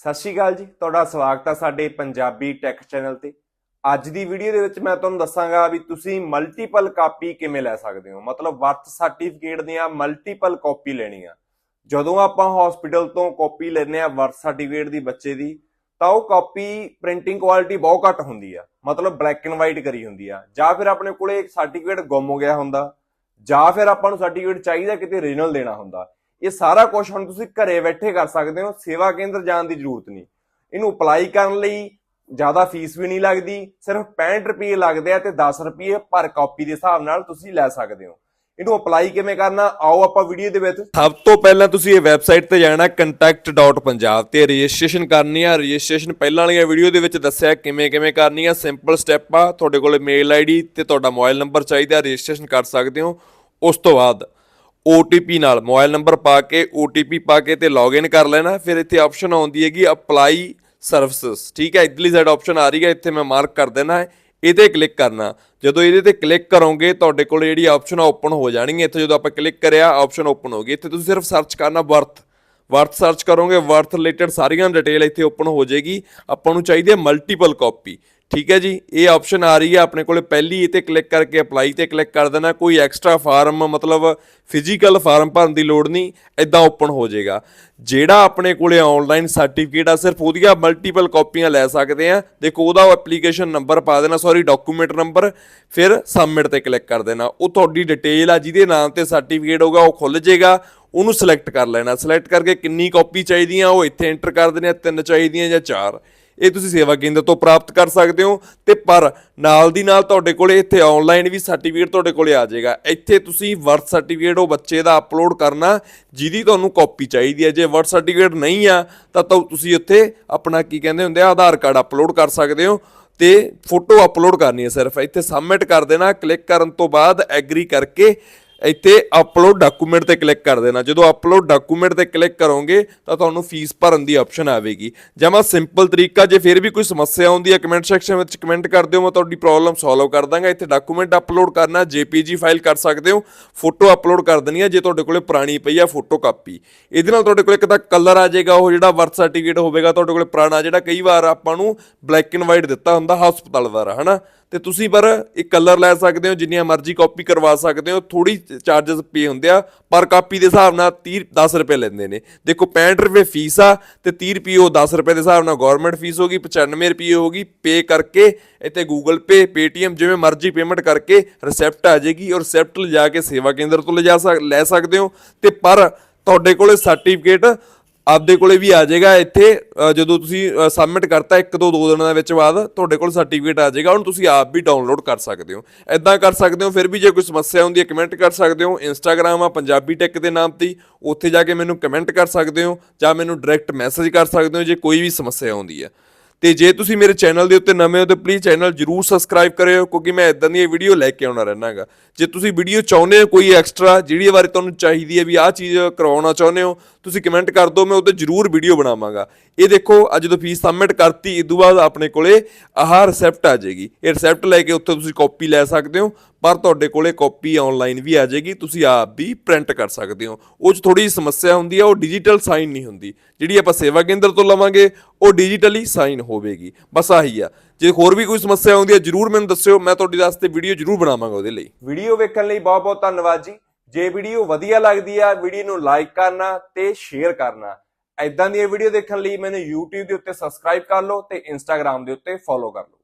ਸਤਿ ਸ਼੍ਰੀ ਅਕਾਲ ਜੀ, ਤੁਹਾਡਾ ਸਵਾਗਤ ਹੈ ਸਾਡੇ ਪੰਜਾਬੀ ਟੈਕ ਚੈਨਲ ਤੇ। ਅੱਜ ਦੀ ਵੀਡੀਓ ਦੇ ਵਿੱਚ ਮੈਂ ਤੁਹਾਨੂੰ ਦੱਸਾਂਗਾ ਵੀ ਤੁਸੀਂ ਮਲਟੀਪਲ ਕਾਪੀ ਕਿਵੇਂ ਲੈ ਸਕਦੇ ਹੋ। ਮਤਲਬ ਬਰਥ ਸਰਟੀਫਿਕੇਟ ਦੀਆਂ ਮਲਟੀਪਲ ਕਾਪੀ ਲੈਣੀਆਂ। ਜਦੋਂ ਆਪਾਂ ਹਸਪੀਟਲ ਤੋਂ ਕਾਪੀ ਲੈਂਦੇ ਆ ਬਰਥ ਸਰਟੀਫਿਕੇਟ ਦੀ ਬੱਚੇ ਦੀ, ਤਾਂ ਉਹ ਕਾਪੀ ਪ੍ਰਿੰਟਿੰਗ ਕੁਆਲਿਟੀ ਬਹੁਤ ਘੱਟ ਹੁੰਦੀ ਆ। ਮਤਲਬ ਬਲੈਕ ਐਂਡ ਵਾਈਟ ਕਰੀ ਹੁੰਦੀ ਆ। ਜਾਂ ਫਿਰ ਆਪਣੇ ਕੋਲੇ ਇੱਕ ਸਰਟੀਫਿਕੇਟ ਗੁੰਮ ਹੋ ਗਿਆ ਹੁੰਦਾ। ਜਾਂ ਫਿਰ ਆਪਾਂ ਨੂੰ ਸਰਟੀਫਿਕੇਟ ਚਾਹੀਦਾ ਕਿਤੇ ਓਰੀਜਨਲ ਦੇਣਾ ਹੁੰਦਾ। ਇਹ ਸਾਰਾ ਕੁਝ ਹੁਣ ਤੁਸੀਂ ਘਰੇ ਬੈਠੇ ਕਰ ਸਕਦੇ ਹੋ, ਸੇਵਾ ਕੇਂਦਰ ਜਾਣ ਦੀ ਜ਼ਰੂਰਤ ਨਹੀਂ। ਇਹਨੂੰ ਅਪਲਾਈ ਕਰਨ ਲਈ ਜ਼ਿਆਦਾ ਫੀਸ ਵੀ ਨਹੀਂ ਲੱਗਦੀ, ਸਿਰਫ 65 ਰੁਪਏ ਲੱਗਦੇ ਆ ਤੇ 10 ਰੁਪਏ ਪਰ ਕਾਪੀ ਦੇ ਹਿਸਾਬ ਨਾਲ ਤੁਸੀਂ ਲੈ ਸਕਦੇ ਹੋ। ਇਹਨੂੰ ਅਪਲਾਈ ਕਿਵੇਂ ਕਰਨਾ, ਆਓ ਆਪਾਂ ਵੀਡੀਓ ਦੇ ਵਿੱਚ। ਸਭ ਤੋਂ ਪਹਿਲਾਂ ਤੁਸੀਂ ਇਹ ਵੈਬਸਾਈਟ ਤੇ ਜਾਣਾ contact.punjab ਤੇ ਰਜਿਸਟ੍ਰੇਸ਼ਨ ਕਰਨੀ ਆ। ਰਜਿਸਟ੍ਰੇਸ਼ਨ ਪਹਿਲਾਂ ਵਾਲੀਆਂ ਵੀਡੀਓ ਦੇ ਵਿੱਚ ਦੱਸਿਆ ਕਿਵੇਂ ਕਿਵੇਂ ਕਰਨੀ ਆ ਸਿੰਪਲ ਸਟੈਪ ਆ। ਤੁਹਾਡੇ ਕੋਲ ਮੇਲ ਆਈਡੀ ਤੇ ਤੁਹਾਡਾ ਮੋਬਾਈਲ ਨੰਬਰ ਚਾਹੀਦਾ, ਰਜਿਸਟ੍ਰੇਸ਼ਨ ਕਰ ਸਕਦੇ ਹੋ। ਉਸ ਤੋਂ ਬਾਅਦ OTP ਨਾਲ, ਮੋਬਾਈਲ ਨੰਬਰ ਪਾ ਕੇ OTP ਪਾ ਕੇ ਤੇ ਲੌਗਇਨ ਕਰ ਲੈਣਾ। ਫਿਰ ਇੱਥੇ ਆਪਸ਼ਨ ਆਉਂਦੀ ਹੈਗੀ ਅਪਲਾਈ ਸਰਵਿਸਿਜ਼ ਠੀਕ ਹੈ ਇਡਲੀ ਸਾਈਡ ਆਪਸ਼ਨ ਆ ਰਹੀ ਹੈ, ਇੱਥੇ ਮੈਂ ਮਾਰਕ ਕਰ ਦੇਣਾ ਹੈ। ਇਹਦੇ ਕਲਿੱਕ ਕਰਨਾ। ਜਦੋਂ ਇਹਦੇ ਤੇ ਕਲਿੱਕ ਕਰੋਗੇ, ਤੁਹਾਡੇ ਕੋਲ ਜਿਹੜੀ ਆਪਸ਼ਨ ਓਪਨ ਹੋ ਜਾਣੀ ਹੈ ਇੱਥੇ ਜਦੋਂ ਆਪਾਂ ਕਲਿੱਕ ਕਰਿਆ ਆਪਸ਼ਨ ਓਪਨ ਹੋ ਗਈ। ਇੱਥੇ ਤੁਸੀਂ ਸਿਰਫ ਸਰਚ ਕਰਨਾ ਵਰਥ ਵਰਥ ਸਰਚ ਕਰੋਗੇ ਵਰਥ ਰਿਲੇਟਡ ਸਾਰੀਆਂ ਡਿਟੇਲ ਇੱਥੇ ਓਪਨ ਹੋ ਜਾਏਗੀ। ਆਪਾਂ ਨੂੰ ਚਾਹੀਦੀ ਹੈ ਮਲਟੀਪਲ ਕਾਪੀ ਠੀਕ ਹੈ ਜੀ, ਇਹ ਆਪਸ਼ਨ ਆ ਰਹੀ ਹੈ ਆਪਣੇ ਕੋਲੇ ਪਹਿਲੀ, ਇਹ ਤੇ ਕਲਿੱਕ ਕਰਕੇ ਅਪਲਾਈ ਤੇ ਕਲਿੱਕ ਕਰ ਦੇਣਾ, ਕੋਈ ਐਕਸਟਰਾ ਫਾਰਮ ਮਤਲਬ ਫਿਜ਼ੀਕਲ ਫਾਰਮ ਭਰਨ ਦੀ ਲੋੜ ਨਹੀਂ ਐਦਾਂ ਓਪਨ ਹੋ ਜਾਏਗਾ। ਜਿਹੜਾ ਆਪਣੇ ਕੋਲੇ ਆਨਲਾਈਨ ਸਰਟੀਫਿਕੇਟ ਆ, ਸਿਰਫ ਉਹਦੀਆਂ ਮਲਟੀਪਲ ਕਾਪੀਆਂ ਲੈ ਸਕਦੇ ਆ। ਦੇਖੋ, ਉਹਦਾ ਐਪਲੀਕੇਸ਼ਨ ਨੰਬਰ ਪਾ ਦੇਣਾ ਸੌਰੀ ਡਾਕੂਮੈਂਟ ਨੰਬਰ ਫਿਰ ਸਬਮਿਟ ਤੇ ਕਲਿੱਕ ਕਰ ਦੇਣਾ। ਉਹ ਤੁਹਾਡੀ ਡਿਟੇਲ ਆ, ਜਿਹਦੇ ਨਾਮ ਤੇ ਸਰਟੀਫਿਕੇਟ ਹੋਗਾ ਉਹ ਖੁੱਲ ਜਾਏਗਾ, ਉਹਨੂੰ ਸਿਲੈਕਟ ਕਰ ਲੈਣਾ। ਸਿਲੈਕਟ ਕਰਕੇ ਕਿੰਨੀ ਕਾਪੀ ਚਾਹੀਦੀਆਂ, ਉਹ ਇੱਥੇ ਐਂਟਰ ਕਰ ਦੇਣੇ ਆ, ਤਿੰਨ ਚਾਹੀਦੀਆਂ ਜਾਂ ਚਾਰ। ਇਹ ਤੁਸੀਂ ਸੇਵਾ ਕੇਂਦਰ ਤੋਂ ਪ੍ਰਾਪਤ ਕਰ ਸਕਦੇ ਹੋ ਤੇ ਪਰ ਨਾਲ ਦੀ ਨਾਲ ਤੁਹਾਡੇ ਕੋਲੇ ਇੱਥੇ ਆਨਲਾਈਨ ਵੀ ਸਰਟੀਫਿਕੇਟ ਤੁਹਾਡੇ ਕੋਲੇ ਆ ਜਾਏਗਾ। ਇੱਥੇ ਤੁਸੀਂ ਵਰਥ ਸਰਟੀਫਿਕੇਟ ਉਹ ਬੱਚੇ ਦਾ ਅਪਲੋਡ ਕਰਨਾ, ਜਿਹਦੀ ਤੁਹਾਨੂੰ ਕਾਪੀ ਚਾਹੀਦੀ ਹੈ। ਜੇ ਵਰਥ ਸਰਟੀਫਿਕੇਟ ਨਹੀਂ ਆ, ਤਾਂ ਤੁਸੀਂ ਉੱਥੇ ਆਪਣਾ ਕੀ ਕਹਿੰਦੇ ਹੁੰਦੇ ਆ, ਆਧਾਰ ਕਾਰਡ ਅਪਲੋਡ ਕਰ ਸਕਦੇ ਹੋ ਤੇ ਫੋਟੋ ਅਪਲੋਡ ਕਰਨੀ ਹੈ ਸਿਰਫ। ਇੱਥੇ ਸਬਮਿਟ ਕਰ ਦੇਣਾ ਕਲਿੱਕ ਕਰਨ ਤੋਂ ਬਾਅਦ ਐਗਰੀ ਕਰਕੇ ਇੱਥੇ ਅਪਲੋਡ ਡਾਕੂਮੈਂਟ ਤੇ ਕਲਿੱਕ ਕਰ ਦੇਣਾ। ਜਦੋਂ ਅਪਲੋਡ ਡਾਕੂਮੈਂਟ ਤੇ ਕਲਿੱਕ ਕਰੋਗੇ, ਤਾਂ ਤੁਹਾਨੂੰ ਫੀਸ ਭਰਨ ਦੀ ਆਪਸ਼ਨ ਆਵੇਗੀ। ਜਮਾ ਸਿੰਪਲ ਤਰੀਕਾ, ਜੇ ਫਿਰ ਵੀ ਕੋਈ ਸਮੱਸਿਆ ਆਉਂਦੀ ਹੈ ਕਮੈਂਟ ਸੈਕਸ਼ਨ ਵਿੱਚ ਕਮੈਂਟ ਕਰ ਦਿਓ, ਮੈਂ ਤੁਹਾਡੀ ਪ੍ਰੋਬਲਮ ਸੋਲਵ ਕਰ ਦਾਂਗਾ। ਇੱਥੇ ਡਾਕੂਮੈਂਟ ਅਪਲੋਡ ਕਰਨਾ, JPG ਫਾਈਲ ਕਰ ਸਕਦੇ ਹੋ। ਫੋਟੋ ਅਪਲੋਡ ਕਰ ਦੇਣੀ ਹੈ, ਜੇ ਤੁਹਾਡੇ ਕੋਲੇ ਪੁਰਾਣੀ ਪਈ ਆ ਫੋਟੋ ਕਾਪੀ ਇਹਦੇ ਨਾਲ ਤੁਹਾਡੇ ਕੋਲ ਇੱਕ ਤਾਂ ਕਲਰ ਆ ਜਾਏਗਾ, ਉਹ ਜਿਹੜਾ ਬਰਥ ਸਰਟੀਫਿਕੇਟ ਹੋਵੇਗਾ, ਤੁਹਾਡੇ ਕੋਲੇ ਪੁਰਾਣਾ ਜਿਹੜਾ ਕਈ ਵਾਰ ਆਪਾਂ ਨੂੰ ਬਲੈਕ ਐਂਡ ਵਾਈਟ ਦਿੱਤਾ ਹੁੰਦਾ, ਹਸਪਤਾਲ ਦਾ ਹਨਾ? ਤੇ ਤੁਸੀਂ ਪਰ ਇਹ ਕਲਰ ਲੈ ਸਕਦੇ ਹੋ, ਜਿੰਨੀਆਂ ਮਰਜ਼ੀ ਕਾਪੀ ਕਰਵਾ ਸਕਦੇ ਹੋ। ਥੋੜੀ ਚਾਰजेस ਪੇ ਹੁੰਦੇ ਆ, ਪਰ ਕਾਪੀ ਦੇ ਹਿਸਾਬ ਨਾਲ 30 10 ਰੁਪਏ ਲੈਂਦੇ ਨੇ। ਦੇਖੋ 65 ਰੁਪਏ ਫੀਸ ਆ ਤੇ 30 ਰੁਪਏ ਉਹ 10 ਰੁਪਏ ਦੇ ਹਿਸਾਬ ਨਾਲ ਗਵਰਨਮੈਂਟ ਫੀਸ ਹੋਗੀ 95 ਰੁਪਏ ਹੋਗੀ ਪੇ ਕਰਕੇ ਇੱਥੇ ਗੂਗਲ ਪੇ ਪੇਟੀਐਮ ਜਿਵੇਂ ਮਰਜ਼ੀ ਪੇਮੈਂਟ ਕਰਕੇ ਰਿਸੈਪਟ ਆ ਜਾਏਗੀ ਔਰ ਰਿਸੈਪਟ ਲਿਜਾ ਕੇ ਸੇਵਾ ਕੇਂਦਰ ਤੋਂ ਲਿਜਾ ਸਕ, ਲੈ ਸਕਦੇ ਹੋ। ਤੇ ਪਰ ਤੁਹਾਡੇ ਕੋਲੇ ਸਰਟੀਫਿਕੇਟ ਆਪਦੇ ਕੋਲੇ ਵੀ ਆ ਜਾਏਗਾ। ਇੱਥੇ ਜਦੋਂ ਤੁਸੀਂ ਸਬਮਿਟ ਕਰਤਾ ਇੱਕ ਤੋਂ ਦੋ ਦਿਨਾਂ ਦੇ ਵਿੱਚ ਬਾਅਦ, ਤੁਹਾਡੇ ਕੋਲ ਸਰਟੀਫਿਕੇਟ ਆ ਜਾਏਗਾ ਹੁਣ ਤੁਸੀਂ ਆਪ ਵੀ ਡਾਊਨਲੋਡ ਕਰ ਸਕਦੇ ਹੋ। ਐਦਾਂ ਕਰ ਸਕਦੇ ਹੋ, ਫਿਰ ਵੀ ਜੇ ਕੋਈ ਸਮੱਸਿਆ ਹੁੰਦੀ ਹੈ ਕਮੈਂਟ ਕਰ ਸਕਦੇ ਹੋ। ਇੰਸਟਾਗ੍ਰam ਆ, ਪੰਜਾਬੀ ਟੈਕ ਦੇ ਨਾਮ ਤੇ ਉੱਥੇ ਜਾ ਕੇ ਮੈਨੂੰ ਕਮੈਂਟ ਕਰ ਸਕਦੇ ਹੋ ਜਾਂ ਮੈਨੂੰ ਡਾਇਰੈਕਟ ਮੈਸੇਜ ਕਰ ਸਕਦੇ ਹੋ, ਜੇ ਕੋਈ ਵੀ ਸਮੱਸਿਆ ਆਉਂਦੀ ਹੈ। ਤੇ ਜੇ ਤੁਸੀਂ ਮੇਰੇ ਚੈਨਲ ਦੇ ਉੱਤੇ ਨਵੇਂ ਹੋ ਤਾਂ ਪਲੀਜ਼ ਚੈਨਲ ਜਰੂਰ ਸਬਸਕ੍ਰਾਈਬ ਕਰਿਓ, ਕਿਉਂਕਿ ਮੈਂ ਇਦਾਂ ਦੀਆਂ ਵੀਡੀਓ ਲੈ ਕੇ ਆਉਣਾ ਰਹਿਣਾਗਾ ਜੇ ਤੁਸੀਂ ਵੀਡੀਓ ਚਾਹੁੰਦੇ ਹੋ ਕੋਈ ਐਕਸਟਰਾ ਜਿਹੜੀ ਬਾਰੇ ਤੁਹਾਨੂੰ ਚਾਹੀਦੀ ਹੈ ਵੀ ਆਹ ਚੀਜ਼ ਕਰਵਾਉਣਾ ਚਾਹੁੰਦੇ ਹੋ, ਤੁਸੀਂ ਕਮੈਂਟ ਕਰ ਦਿਓ, ਮੈਂ ਉਹਤੇ ਜਰੂਰ ਵੀਡੀਓ ਬਣਾਵਾਂਗਾ। ਇਹ ਦੇਖੋ, ਅੱਜ ਜਦੋਂ ਫੀਸ ਸਬਮਿਟ ਕਰਤੀ ਇਸ ਤੋਂ ਬਾਅਦ ਆਪਣੇ ਕੋਲੇ ਆਹ ਰਿਸੈਪਟ ਆ ਜਾਏਗੀ। ਇਹ ਰਿਸੈਪਟ ਲੈ ਕੇ ਉੱਥੇ ਤੁਸੀਂ ਕਾਪੀ ਲੈ ਸਕਦੇ ਹੋ ਪਰ ਤੁਹਾਡੇ ਕੋਲੇ ਕਾਪੀ ਆਨਲਾਈਨ ਵੀ ਆ ਜਾਏਗੀ, ਤੁਸੀਂ ਆਪ ਵੀ ਪ੍ਰਿੰਟ ਕਰ ਸਕਦੇ ਹੋ। ਉਹ 'ਚ ਥੋੜੀ ਸਮੱਸਿਆ ਹੁੰਦੀ ਹੈ ਉਹ ਡਿਜੀਟਲ ਸਾਈਨ ਨਹੀਂ ਹੁੰਦੀ। ਜਿਹੜੀ ਆਪਾਂ ਸੇਵਾ ਕੇਂਦਰ ਤੋਂ ਲਵਾਂਗੇ, ਉਹ ਡਿਜੀਟਲੀ ਸਾਈਨ ਹੋਵੇਗੀ। ਬਸ ਆਹੀ ਆ। ਜੇ ਹੋਰ ਵੀ ਕੋਈ ਸਮੱਸਿਆ ਆਉਂਦੀ ਹੈ ਜਰੂਰ ਮੈਨੂੰ ਦੱਸਿਓ, ਮੈਂ ਤੁਹਾਡੇ ਵਾਸਤੇ ਵੀਡੀਓ ਜਰੂਰ ਬਣਾਵਾਂਗਾ ਉਹਦੇ ਲਈ। ਵੀਡੀਓ ਵੇਖਣ ਲਈ ਬਹੁਤ ਬਹੁਤ ਧੰਨਵਾਦ ਜੀ। ਜੇ ਵੀਡੀਓ ਵਧੀਆ ਲੱਗਦੀ ਆ ਵੀਡੀਓ ਨੂੰ ਲਾਈਕ ਕਰਨਾ ਤੇ ਸ਼ੇਅਰ ਕਰਨਾ। ਐਦਾਂ ਦੀਆਂ ਵੀਡੀਓ ਦੇਖਣ ਲਈ ਮੈਨੂੰ YouTube ਦੇ ਉੱਤੇ ਸਬਸਕ੍ਰਾਈਬ ਕਰ ਲਓ ਤੇ Instagram ਦੇ ਉੱਤੇ ਫੋਲੋ ਕਰ ਲਓ।